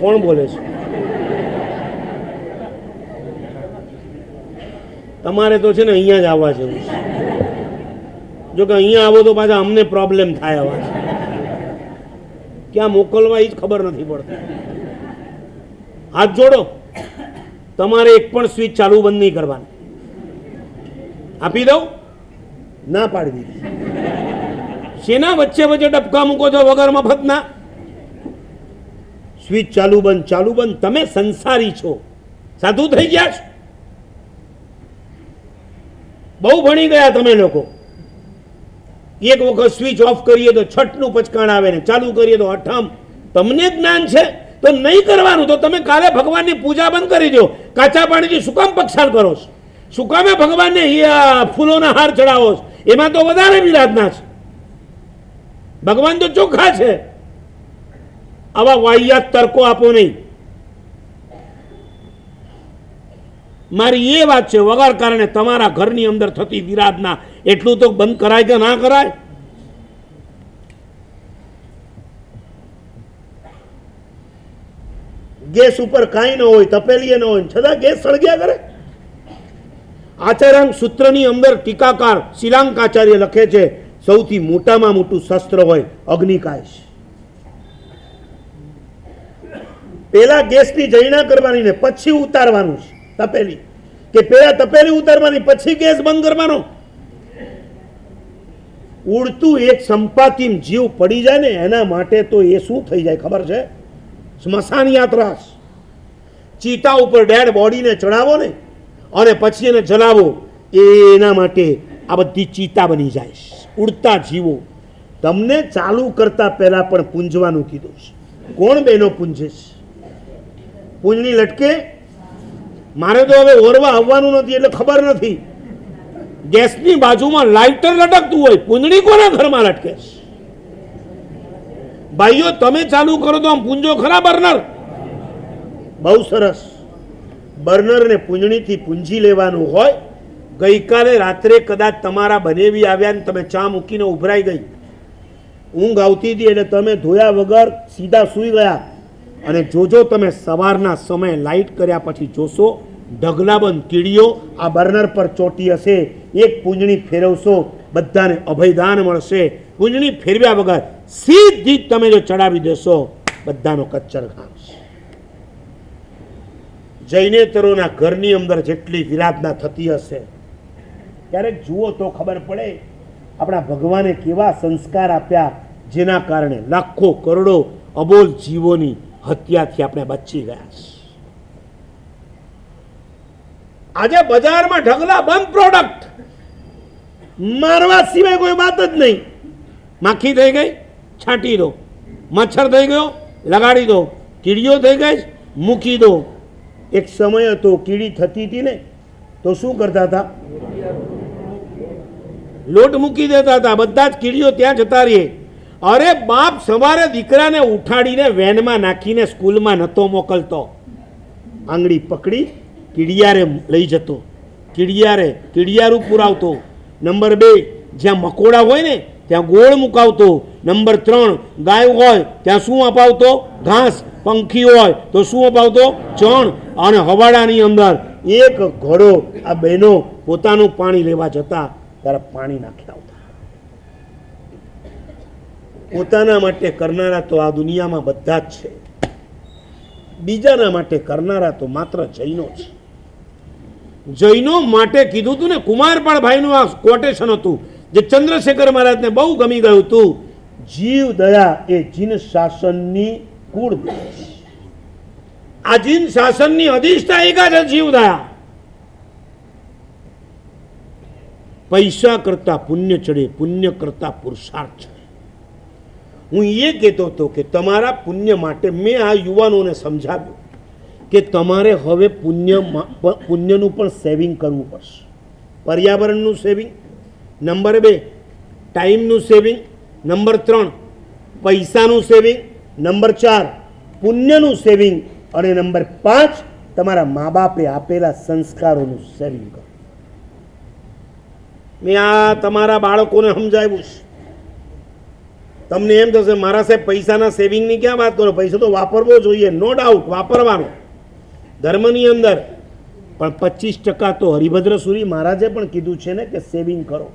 કોણ બોલે છે? તમારે તો છે ને અહીંયા જ આવવા જેવું છે. જો કે અહીંયા આવો તો પાછા અમને પ્રોબ્લેમ થાય આવા. ક્યાં મોકલવા એ જ ખબર નથી પડતી. હાથ જોડો. તમારે એક પણ સ્વિચ ચાલુ બંધ નહીં કરવાની. આપી દઉં? ના પાડી દીધી. શેના વચ્ચે વચ્ચે ડબકા મૂકો છો વગર મફતના સ્વિચ ચાલુ બંધ ચાલુ બંધ. તમે સંસારી છો. સાધુ થઈ ગયા છો? બહુ ભણી ગયા તમે લોકો. એક વખત સ્વિચ ઓફ કરીએ તો છઠનું પચકાણ આવે ને ચાલુ કરીએ તો અઠમ. તમને જ્ઞાન છે તો નહીં કરવાનું. તો તમે કાલે ભગવાનની પૂજા બંધ કરી દો. કાચા પાણીથી શું કામ પક્ષાણ કરો છો? શું કામે ભગવાનને ફૂલોના હાર ચડાવો એમાં તો વધારે વિરાધના છે. ભગવાન તો ચોખ્ખા છે. આવા વાહિયાત તર્કો આપો નહીં. મારી એ વાત છે વગર કારણે તમારા ઘરની અંદર થતી વિરાધના એટલું તો બંધ કરાય કે ના કરાય? ગેસ ઉપર કાંઈ ન હોય, તપેલીએ ન હોય, છતાં ગેસ સળગ્યા કરે? આચાર્યાંક સૂત્રની અંદર ટીકાકાર શિલાંકાચાર્ય લખે છે, સૌથી મોટામાં મોટું શસ્ત્ર હોય અગ્નિકાશ. પેલા ગેસની જૈના કરવાની ને પછી ઉતારવાનું છે, તપેલી. કે પેલા તપેલી ઉતારવાની, પછી ગેસ બંધ કરવાનો. ઉડતું એક સંપાતિમ જીવ પડી જાય ને, એના માટે તો એ શું થઈ જાય ખબર છે? સ્મશાન યાત્રા. ચીતા ઉપર ડેડ બોડીને ચડાવો ને અને પછી એને જલાવો. એના માટે આ બધી ચીતા બની જાય ઉડતા જીવો. તમને ચાલુ કરતા પહેલાં પણ પૂંજવાનું કીધું છે. કોણ બેનો પૂંજે છે? પૂંજણી લટકે? મારે તો હવે ઓરવા આવવાનું નથી એટલે ખબર નથી. ગેસની બાજુમાં લાઇટર લટકતું હોય. પૂંજણી કોના ઘરમાં લટકે ભાઈઓ, તમે ચાલુ કરો તો આમ પૂંજો ખરા, બર્નર? બહુ સરસ. બર્નરને પૂંજણીથી પૂંજી લેવાનું હોય, ગઈકાલે રાત્રે કદાચ તમારા બનેવી આવ્યા ને તમે ચા મૂકીને ઉભરાઈ ગઈ. ઊંઘ આવતી હતી એટલે તમે ધોયા વગર સીધા સૂઈ ગયા. અને જોજો તમે સવારના સમયે લાઇટ કર્યા પછી જોશો, ઢગલાબંધ કીડીઓ આ બર્નર પર ચોટી હશે. એક પૂંજણી ફેરવશો, બધાને અભયદાન મળશે. પૂંજણી ફેરવ્યા વગર સીધી તમે જો ચડાવી દેશો, બધાનો કચ્ચર ખાશે જૈનેતરોના ઘરની અંદર જેટલી વિરાધના થતી હશે, ક્યારેક જુઓ તો ખબર પડે, આપણા ભગવાને કેવા સંસ્કાર આપ્યા જેના કારણે લાખો કરોડો અબોલ જીવોની હત્યાથી આપણે બચી ગયા આજે બજારમાં ઢગલા બંધ પ્રોડક્ટ મારવા સિવાય કોઈ વાત જ નહીં. માખી થઈ ગઈ, છાંટી દો. મચ્છર થઈ ગયો, લગાડી દો. કીડીઓ થઈ ગઈ, મૂકી દો. એક સમય હતો, કીડી થતી હતી ને, તો શું કરતા હતા? લોટ મૂકી દેતા હતા. બધા જ કીડીઓ ત્યાં જતા રહીએ અરે બાપ, સવારે દીકરાને ઉઠાડીને વેનમાં નાખીને સ્કૂલમાં નહોતો મોકલતો. આંગળી પકડી, કીડિયારે લઈ જતો. કીડિયારે કીડિયારું પુરાવતો. નંબર બે, જ્યાં મકોડા હોય ને, ત્યાં ગોળ મુકાવતો. નંબર ત્રણ, ગાય હોય, ત્યાં શું અપાવતો? ઘાસ. પંખી હોય તો શું અપાવતો? ચણ અને હવાડાની અંદર એક ઘોડો આ બહેનો પોતાનું પાણી લેવા જતા ત્યારે પાણી નાખી આવતા. પોતાના માટે કરનારા તો આ દુનિયામાં બધા જ છે. બીજાના માટે કરનારા તો માત્ર જૈનો છે જૈનો માટે કીધું હતું ને કુમારપાળ ભાઈનું આ કોટેશન હતું, જે ચંદ્રશેખર મહારાજને બહુ ગમી ગયું હતું, જીવ દયા એ જીન શાસનની કુળ. દેવી છે. આ જીન શાસનની અધિષ્ઠા એક જ જીવ થયા પૈસા કરતા પુણ્ય ચડે, પુણ્ય કરતા પુરુષાર્થ ચડે. હું એ કહેતો હતો કે તમારા પુણ્ય માટે મેં આ યુવાનોને સમજાવ્યું કે તમારે હવે પુણ્ય પુણ્યનું પણ સેવિંગ કરવું પડશે. પર્યાવરણનું સેવિંગ નંબર બે ટાઈમનું સેવિંગ નંબર ત્રણ, પૈસાનું સેવિંગ નંબર ચાર, પુણ્યનું સેવિંગ અને નંબર પાંચ, તમારા મા બાપે આપેલા સંસ્કારોનું સેવિંગ કરો. મેં આ તમારા બાળકોને સમજાવ્યું છે. તમને એમ થશે, મારા સાહેબ, પૈસાના સેવિંગની ક્યાં વાત કરો? પૈસા તો વાપરવો જોઈએ નો ડાઉટ વાપરવાનો. ધર્મની અંદર, પણ પચીસ ટકા તો હરિભદ્ર સુરી મહારાજે પણ કીધું છે ને કે સેવિંગ કરો.